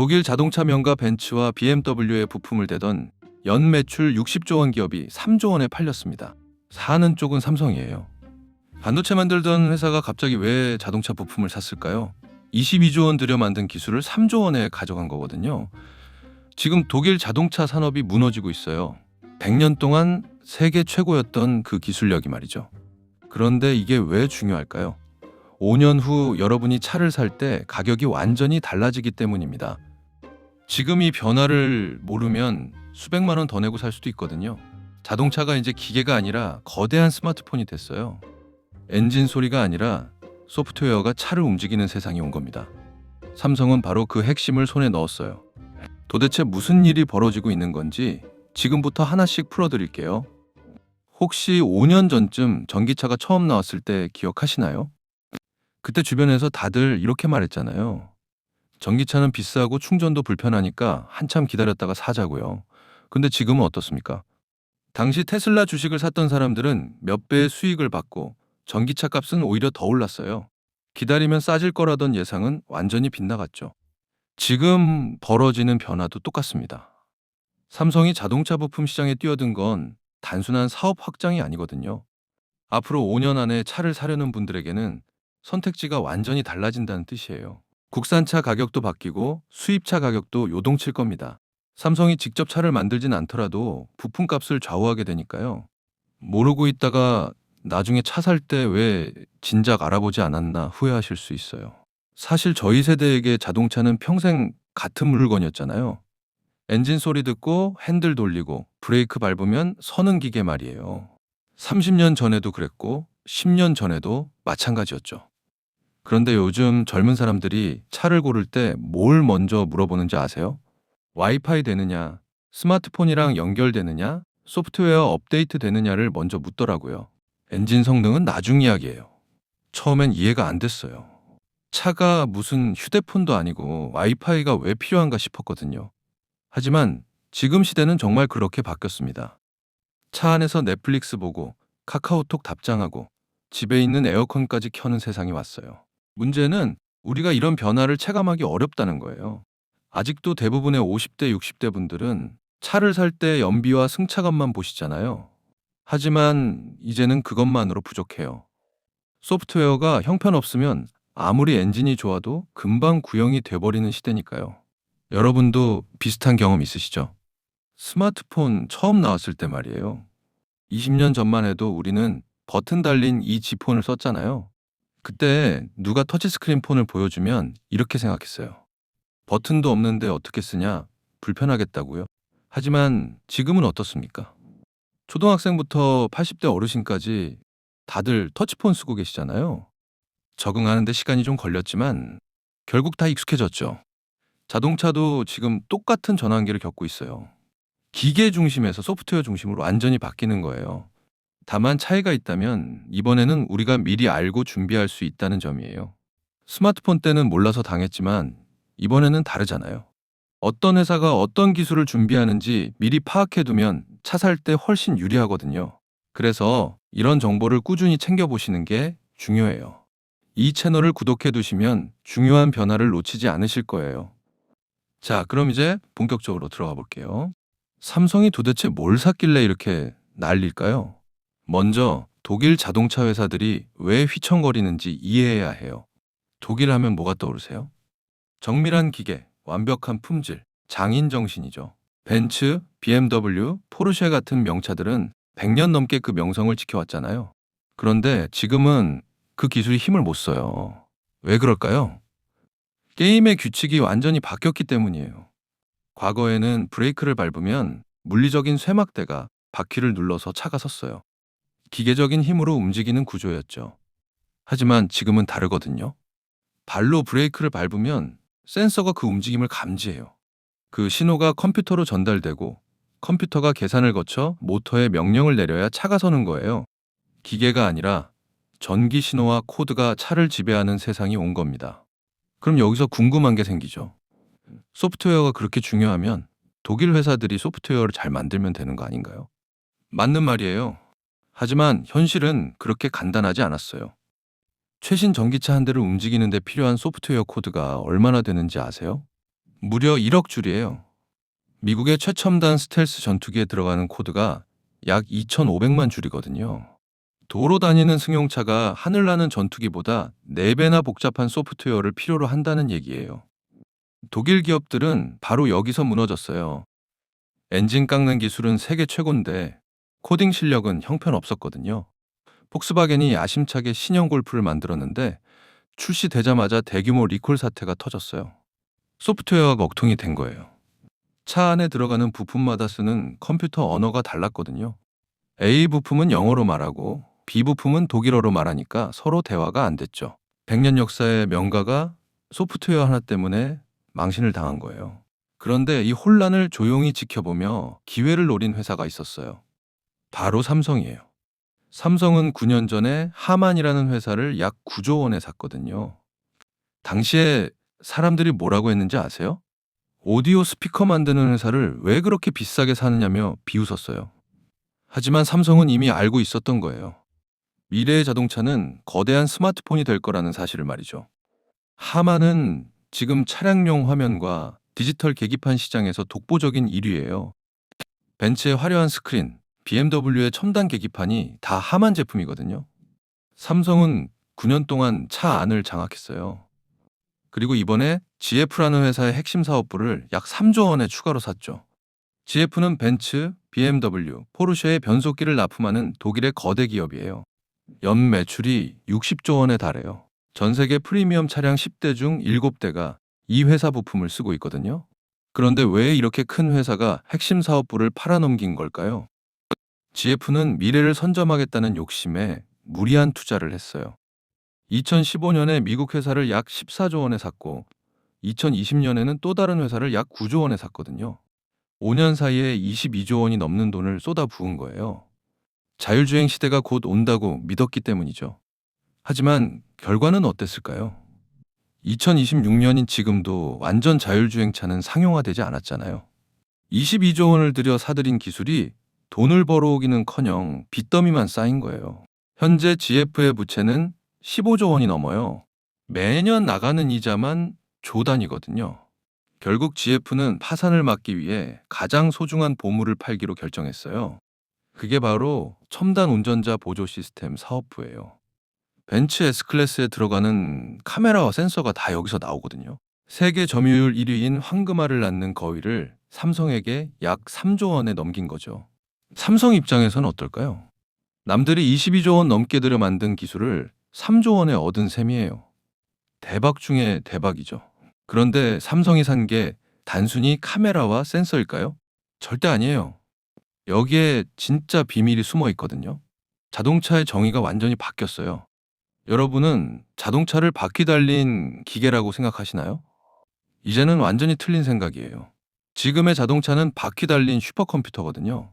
독일 자동차 명가 벤츠와 BMW의 부품을 대던 연 매출 60조 원 기업이 3조 원에 팔렸습니다. 사는 쪽은 삼성이에요. 반도체 만들던 회사가 갑자기 왜 자동차 부품을 샀을까요? 22조 원 들여 만든 기술을 3조 원에 가져간 거거든요. 지금 독일 자동차 산업이 무너지고 있어요. 100년 동안 세계 최고였던 그 기술력이 말이죠. 그런데 이게 왜 중요할까요? 5년 후 여러분이 차를 살 때 가격이 완전히 달라지기 때문입니다. 지금 이 변화를 모르면 수백만 원 더 내고 살 수도 있거든요. 자동차가 이제 기계가 아니라 거대한 스마트폰이 됐어요. 엔진 소리가 아니라 소프트웨어가 차를 움직이는 세상이 온 겁니다. 삼성은 바로 그 핵심을 손에 넣었어요. 도대체 무슨 일이 벌어지고 있는 건지 지금부터 하나씩 풀어드릴게요. 혹시 5년 전쯤 전기차가 처음 나왔을 때 기억하시나요? 그때 주변에서 다들 이렇게 말했잖아요. 전기차는 비싸고 충전도 불편하니까 한참 기다렸다가 사자고요. 근데 지금은 어떻습니까? 당시 테슬라 주식을 샀던 사람들은 몇 배의 수익을 받고 전기차 값은 오히려 더 올랐어요. 기다리면 싸질 거라던 예상은 완전히 빗나갔죠. 지금 벌어지는 변화도 똑같습니다. 삼성이 자동차 부품 시장에 뛰어든 건 단순한 사업 확장이 아니거든요. 앞으로 5년 안에 차를 사려는 분들에게는 선택지가 완전히 달라진다는 뜻이에요. 국산차 가격도 바뀌고 수입차 가격도 요동칠 겁니다. 삼성이 직접 차를 만들진 않더라도 부품 값을 좌우하게 되니까요. 모르고 있다가 나중에 차 살 때 왜 진작 알아보지 않았나 후회하실 수 있어요. 사실 저희 세대에게 자동차는 평생 같은 물건이었잖아요. 엔진 소리 듣고 핸들 돌리고 브레이크 밟으면 서는 기계 말이에요. 30년 전에도 그랬고 10년 전에도 마찬가지였죠. 그런데 요즘 젊은 사람들이 차를 고를 때 뭘 먼저 물어보는지 아세요? 와이파이 되느냐, 스마트폰이랑 연결되느냐, 소프트웨어 업데이트 되느냐를 먼저 묻더라고요. 엔진 성능은 나중 이야기예요. 처음엔 이해가 안 됐어요. 차가 무슨 휴대폰도 아니고 와이파이가 왜 필요한가 싶었거든요. 하지만 지금 시대는 정말 그렇게 바뀌었습니다. 차 안에서 넷플릭스 보고 카카오톡 답장하고 집에 있는 에어컨까지 켜는 세상이 왔어요. 문제는 우리가 이런 변화를 체감하기 어렵다는 거예요. 아직도 대부분의 50대, 60대 분들은 차를 살 때 연비와 승차감만 보시잖아요. 하지만 이제는 그것만으로 부족해요. 소프트웨어가 형편없으면 아무리 엔진이 좋아도 금방 구형이 돼버리는 시대니까요. 여러분도 비슷한 경험 있으시죠? 스마트폰 처음 나왔을 때 말이에요. 20년 전만 해도 우리는 버튼 달린 이 지폰을 썼잖아요. 그때 누가 터치스크린 폰을 보여주면 이렇게 생각했어요. 버튼도 없는데 어떻게 쓰냐? 불편하겠다고요. 하지만 지금은 어떻습니까? 초등학생부터 80대 어르신까지 다들 터치폰 쓰고 계시잖아요. 적응하는데 시간이 좀 걸렸지만 결국 다 익숙해졌죠. 자동차도 지금 똑같은 전환기를 겪고 있어요. 기계 중심에서 소프트웨어 중심으로 완전히 바뀌는 거예요. 다만 차이가 있다면 이번에는 우리가 미리 알고 준비할 수 있다는 점이에요. 스마트폰 때는 몰라서 당했지만 이번에는 다르잖아요. 어떤 회사가 어떤 기술을 준비하는지 미리 파악해 두면 차 살 때 훨씬 유리하거든요. 그래서 이런 정보를 꾸준히 챙겨보시는 게 중요해요. 이 채널을 구독해 두시면 중요한 변화를 놓치지 않으실 거예요. 자, 그럼 이제 본격적으로 들어가 볼게요. 삼성이 도대체 뭘 샀길래 이렇게 난릴까요? 먼저 독일 자동차 회사들이 왜 휘청거리는지 이해해야 해요. 독일 하면 뭐가 떠오르세요? 정밀한 기계, 완벽한 품질, 장인 정신이죠. 벤츠, BMW, 포르쉐 같은 명차들은 100년 넘게 그 명성을 지켜왔잖아요. 그런데 지금은 그 기술이 힘을 못 써요. 왜 그럴까요? 게임의 규칙이 완전히 바뀌었기 때문이에요. 과거에는 브레이크를 밟으면 물리적인 쇠막대가 바퀴를 눌러서 차가 섰어요. 기계적인 힘으로 움직이는 구조였죠. 하지만 지금은 다르거든요. 발로 브레이크를 밟으면 센서가 그 움직임을 감지해요. 그 신호가 컴퓨터로 전달되고 컴퓨터가 계산을 거쳐 모터에 명령을 내려야 차가 서는 거예요. 기계가 아니라 전기 신호와 코드가 차를 지배하는 세상이 온 겁니다. 그럼 여기서 궁금한 게 생기죠. 소프트웨어가 그렇게 중요하면 독일 회사들이 소프트웨어를 잘 만들면 되는 거 아닌가요? 맞는 말이에요. 하지만 현실은 그렇게 간단하지 않았어요. 최신 전기차 한 대를 움직이는 데 필요한 소프트웨어 코드가 얼마나 되는지 아세요? 무려 1억 줄이에요. 미국의 최첨단 스텔스 전투기에 들어가는 코드가 약 2,500만 줄이거든요. 도로 다니는 승용차가 하늘나는 전투기보다 4배나 복잡한 소프트웨어를 필요로 한다는 얘기예요. 독일 기업들은 바로 여기서 무너졌어요. 엔진 깎는 기술은 세계 최고인데 코딩 실력은 형편없었거든요. 폭스바겐이 야심차게 신형 골프를 만들었는데 출시되자마자 대규모 리콜 사태가 터졌어요. 소프트웨어가 먹통이 된 거예요. 차 안에 들어가는 부품마다 쓰는 컴퓨터 언어가 달랐거든요. A 부품은 영어로 말하고 B 부품은 독일어로 말하니까 서로 대화가 안 됐죠. 100년 역사의 명가가 소프트웨어 하나 때문에 망신을 당한 거예요. 그런데 이 혼란을 조용히 지켜보며 기회를 노린 회사가 있었어요. 바로 삼성이에요. 삼성은 9년 전에 하만이라는 회사를 약 9조 원에 샀거든요. 당시에 사람들이 뭐라고 했는지 아세요? 오디오 스피커 만드는 회사를 왜 그렇게 비싸게 사느냐며 비웃었어요. 하지만 삼성은 이미 알고 있었던 거예요. 미래의 자동차는 거대한 스마트폰이 될 거라는 사실을 말이죠. 하만은 지금 차량용 화면과 디지털 계기판 시장에서 독보적인 1위예요. 벤츠의 화려한 스크린, BMW의 첨단 계기판이 다 하만 제품이거든요. 삼성은 9년 동안 차 안을 장악했어요. 그리고 이번에 GF라는 회사의 핵심 사업부를 약 3조 원에 추가로 샀죠. GF는 벤츠, BMW, 포르쉐의 변속기를 납품하는 독일의 거대 기업이에요. 연 매출이 60조 원에 달해요. 전 세계 프리미엄 차량 10대 중 7대가 이 회사 부품을 쓰고 있거든요. 그런데 왜 이렇게 큰 회사가 핵심 사업부를 팔아넘긴 걸까요? GF는 미래를 선점하겠다는 욕심에 무리한 투자를 했어요. 2015년에 미국 회사를 약 14조 원에 샀고 2020년에는 또 다른 회사를 약 9조 원에 샀거든요. 5년 사이에 22조 원이 넘는 돈을 쏟아 부은 거예요. 자율주행 시대가 곧 온다고 믿었기 때문이죠. 하지만 결과는 어땠을까요? 2026년인 지금도 완전 자율주행차는 상용화되지 않았잖아요. 22조 원을 들여 사들인 기술이 돈을 벌어오기는 커녕 빚더미만 쌓인 거예요. 현재 GF의 부채는 15조 원이 넘어요. 매년 나가는 이자만 조 단위거든요. 결국 GF는 파산을 막기 위해 가장 소중한 보물을 팔기로 결정했어요. 그게 바로 첨단 운전자 보조 시스템 사업부예요. 벤츠 S클래스에 들어가는 카메라와 센서가 다 여기서 나오거든요. 세계 점유율 1위인 황금알을 낳는 거위를 삼성에게 약 3조 원에 넘긴 거죠. 삼성 입장에서는 어떨까요? 남들이 22조 원 넘게 들여 만든 기술을 3조 원에 얻은 셈이에요. 대박 중에 대박이죠. 그런데 삼성이 산 게 단순히 카메라와 센서일까요? 절대 아니에요. 여기에 진짜 비밀이 숨어 있거든요. 자동차의 정의가 완전히 바뀌었어요. 여러분은 자동차를 바퀴 달린 기계라고 생각하시나요? 이제는 완전히 틀린 생각이에요. 지금의 자동차는 바퀴 달린 슈퍼컴퓨터거든요.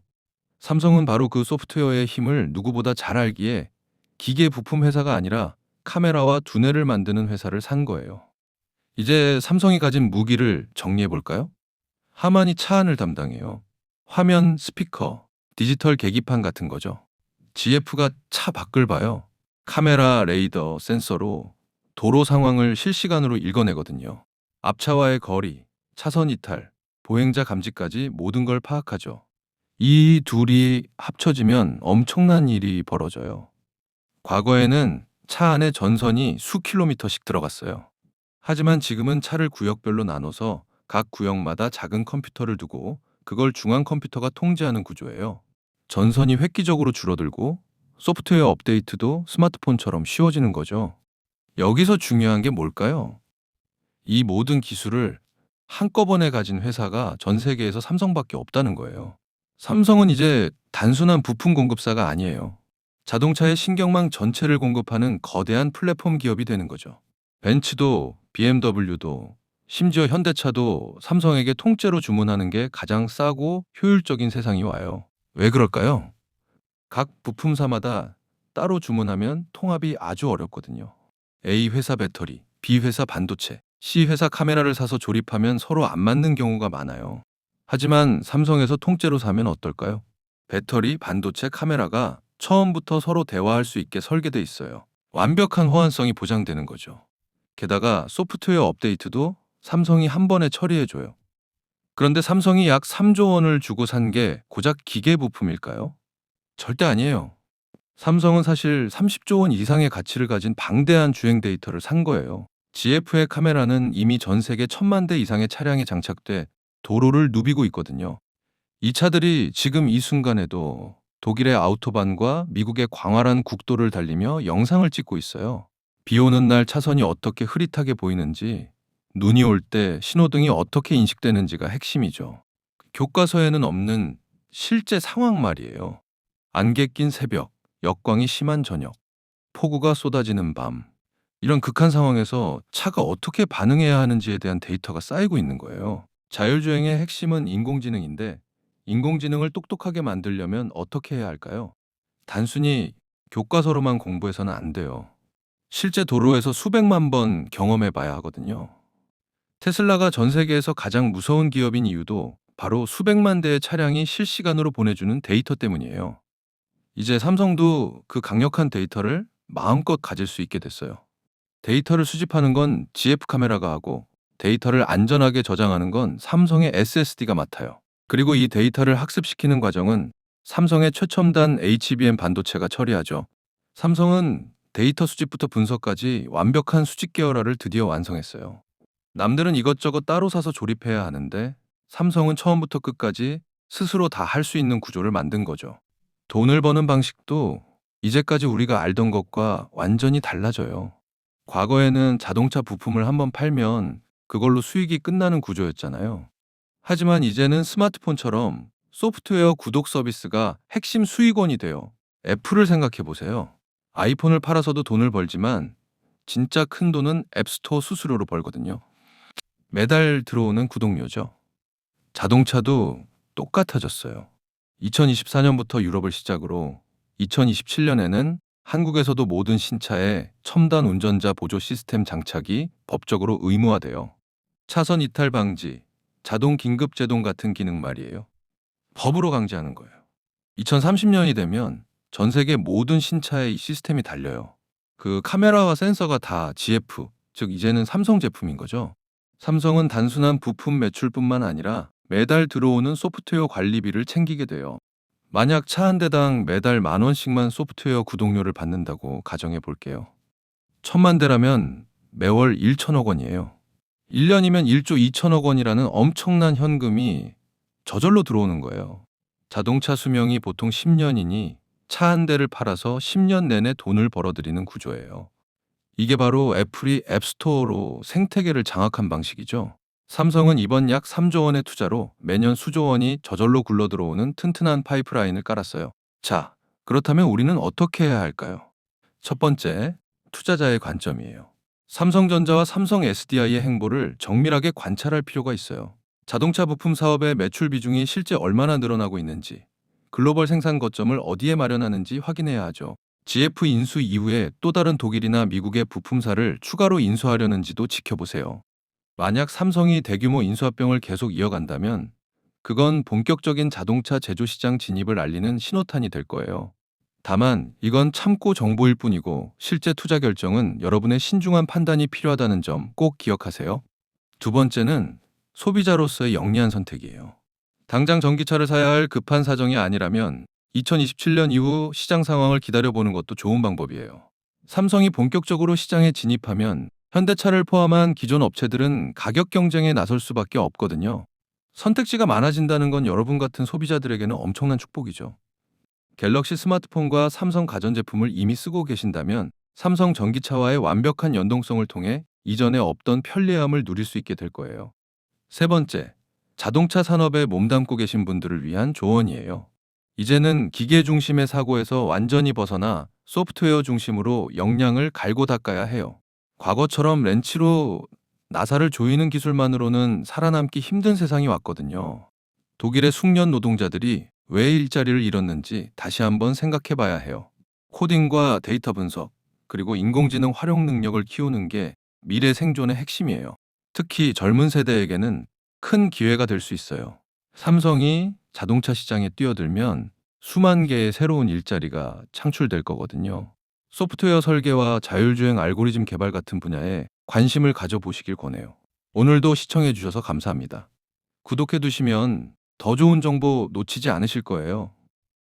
삼성은 바로 그 소프트웨어의 힘을 누구보다 잘 알기에 기계 부품 회사가 아니라 카메라와 두뇌를 만드는 회사를 산 거예요. 이제 삼성이 가진 무기를 정리해 볼까요? 하만이 차 안을 담당해요. 화면, 스피커, 디지털 계기판 같은 거죠. GF가 차 밖을 봐요. 카메라, 레이더, 센서로 도로 상황을 실시간으로 읽어내거든요. 앞차와의 거리, 차선 이탈, 보행자 감지까지 모든 걸 파악하죠. 이 둘이 합쳐지면 엄청난 일이 벌어져요. 과거에는 차 안에 전선이 수 킬로미터씩 들어갔어요. 하지만 지금은 차를 구역별로 나눠서 각 구역마다 작은 컴퓨터를 두고 그걸 중앙 컴퓨터가 통제하는 구조예요. 전선이 획기적으로 줄어들고 소프트웨어 업데이트도 스마트폰처럼 쉬워지는 거죠. 여기서 중요한 게 뭘까요? 이 모든 기술을 한꺼번에 가진 회사가 전 세계에서 삼성밖에 없다는 거예요. 삼성은 이제 단순한 부품 공급사가 아니에요. 자동차의 신경망 전체를 공급하는 거대한 플랫폼 기업이 되는 거죠. 벤츠도 BMW도 심지어 현대차도 삼성에게 통째로 주문하는 게 가장 싸고 효율적인 세상이 와요. 왜 그럴까요? 각 부품사마다 따로 주문하면 통합이 아주 어렵거든요. A 회사 배터리, B 회사 반도체, C 회사 카메라를 사서 조립하면 서로 안 맞는 경우가 많아요. 하지만 삼성에서 통째로 사면 어떨까요? 배터리, 반도체, 카메라가 처음부터 서로 대화할 수 있게 설계돼 있어요. 완벽한 호환성이 보장되는 거죠. 게다가 소프트웨어 업데이트도 삼성이 한 번에 처리해줘요. 그런데 삼성이 약 3조 원을 주고 산 게 고작 기계 부품일까요? 절대 아니에요. 삼성은 사실 30조 원 이상의 가치를 가진 방대한 주행 데이터를 산 거예요. GF의 카메라는 이미 전 세계 천만 대 이상의 차량에 장착돼 도로를 누비고 있거든요. 이 차들이 지금 이 순간에도 독일의 아우토반과 미국의 광활한 국도를 달리며 영상을 찍고 있어요. 비 오는 날 차선이 어떻게 흐릿하게 보이는지, 눈이 올 때 신호등이 어떻게 인식되는지가 핵심이죠. 교과서에는 없는 실제 상황 말이에요. 안개 낀 새벽, 역광이 심한 저녁, 폭우가 쏟아지는 밤. 이런 극한 상황에서 차가 어떻게 반응해야 하는지에 대한 데이터가 쌓이고 있는 거예요. 자율주행의 핵심은 인공지능인데 인공지능을 똑똑하게 만들려면 어떻게 해야 할까요? 단순히 교과서로만 공부해서는 안 돼요. 실제 도로에서 수백만 번 경험해 봐야 하거든요. 테슬라가 전 세계에서 가장 무서운 기업인 이유도 바로 수백만 대의 차량이 실시간으로 보내주는 데이터 때문이에요. 이제 삼성도 그 강력한 데이터를 마음껏 가질 수 있게 됐어요. 데이터를 수집하는 건 GF 카메라가 하고 데이터를 안전하게 저장하는 건 삼성의 SSD가 맡아요. 그리고 이 데이터를 학습시키는 과정은 삼성의 최첨단 HBM 반도체가 처리하죠. 삼성은 데이터 수집부터 분석까지 완벽한 수직 계열화를 드디어 완성했어요. 남들은 이것저것 따로 사서 조립해야 하는데 삼성은 처음부터 끝까지 스스로 다 할 수 있는 구조를 만든 거죠. 돈을 버는 방식도 이제까지 우리가 알던 것과 완전히 달라져요. 과거에는 자동차 부품을 한번 팔면 그걸로 수익이 끝나는 구조였잖아요. 하지만 이제는 스마트폰처럼 소프트웨어 구독 서비스가 핵심 수익원이 돼요. 애플을 생각해 보세요. 아이폰을 팔아서도 돈을 벌지만 진짜 큰 돈은 앱스토어 수수료로 벌거든요. 매달 들어오는 구독료죠. 자동차도 똑같아졌어요. 2024년부터 유럽을 시작으로 2027년에는 한국에서도 모든 신차에 첨단 운전자 보조 시스템 장착이 법적으로 의무화돼요. 차선 이탈 방지, 자동 긴급 제동 같은 기능 말이에요. 법으로 강제하는 거예요. 2030년이 되면 전 세계 모든 신차에 이 시스템이 달려요. 그 카메라와 센서가 다 GF, 즉 이제는 삼성 제품인 거죠. 삼성은 단순한 부품 매출뿐만 아니라 매달 들어오는 소프트웨어 관리비를 챙기게 돼요. 만약 차 한 대당 매달 만 원씩만 소프트웨어 구독료를 받는다고 가정해 볼게요. 천만 대라면 매월 1천억 원이에요. 1년이면 1조 2천억 원이라는 엄청난 현금이 저절로 들어오는 거예요. 자동차 수명이 보통 10년이니 차 한 대를 팔아서 10년 내내 돈을 벌어들이는 구조예요. 이게 바로 애플이 앱스토어로 생태계를 장악한 방식이죠. 삼성은 이번 약 3조 원의 투자로 매년 수조 원이 저절로 굴러 들어오는 튼튼한 파이프라인을 깔았어요. 자, 그렇다면 우리는 어떻게 해야 할까요? 첫 번째, 투자자의 관점이에요. 삼성전자와 삼성 SDI의 행보를 정밀하게 관찰할 필요가 있어요. 자동차 부품 사업의 매출 비중이 실제 얼마나 늘어나고 있는지, 글로벌 생산 거점을 어디에 마련하는지 확인해야 하죠. GF 인수 이후에 또 다른 독일이나 미국의 부품사를 추가로 인수하려는지도 지켜보세요. 만약 삼성이 대규모 인수합병을 계속 이어간다면 그건 본격적인 자동차 제조 시장 진입을 알리는 신호탄이 될 거예요. 다만 이건 참고 정보일 뿐이고 실제 투자 결정은 여러분의 신중한 판단이 필요하다는 점 꼭 기억하세요. 두 번째는 소비자로서의 영리한 선택이에요. 당장 전기차를 사야 할 급한 사정이 아니라면 2027년 이후 시장 상황을 기다려보는 것도 좋은 방법이에요. 삼성이 본격적으로 시장에 진입하면 현대차를 포함한 기존 업체들은 가격 경쟁에 나설 수밖에 없거든요. 선택지가 많아진다는 건 여러분 같은 소비자들에게는 엄청난 축복이죠. 갤럭시 스마트폰과 삼성 가전제품을 이미 쓰고 계신다면 삼성 전기차와의 완벽한 연동성을 통해 이전에 없던 편리함을 누릴 수 있게 될 거예요. 세 번째, 자동차 산업에 몸담고 계신 분들을 위한 조언이에요. 이제는 기계 중심의 사고에서 완전히 벗어나 소프트웨어 중심으로 역량을 갈고 닦아야 해요. 과거처럼 렌치로 나사를 조이는 기술만으로는 살아남기 힘든 세상이 왔거든요. 독일의 숙련 노동자들이 왜 일자리를 잃었는지 다시 한번 생각해 봐야 해요. 코딩과 데이터 분석, 그리고 인공지능 활용 능력을 키우는 게 미래 생존의 핵심이에요. 특히 젊은 세대에게는 큰 기회가 될 수 있어요. 삼성이 자동차 시장에 뛰어들면 수만 개의 새로운 일자리가 창출될 거거든요. 소프트웨어 설계와 자율주행 알고리즘 개발 같은 분야에 관심을 가져보시길 권해요. 오늘도 시청해 주셔서 감사합니다. 구독해 두시면 더 좋은 정보 놓치지 않으실 거예요.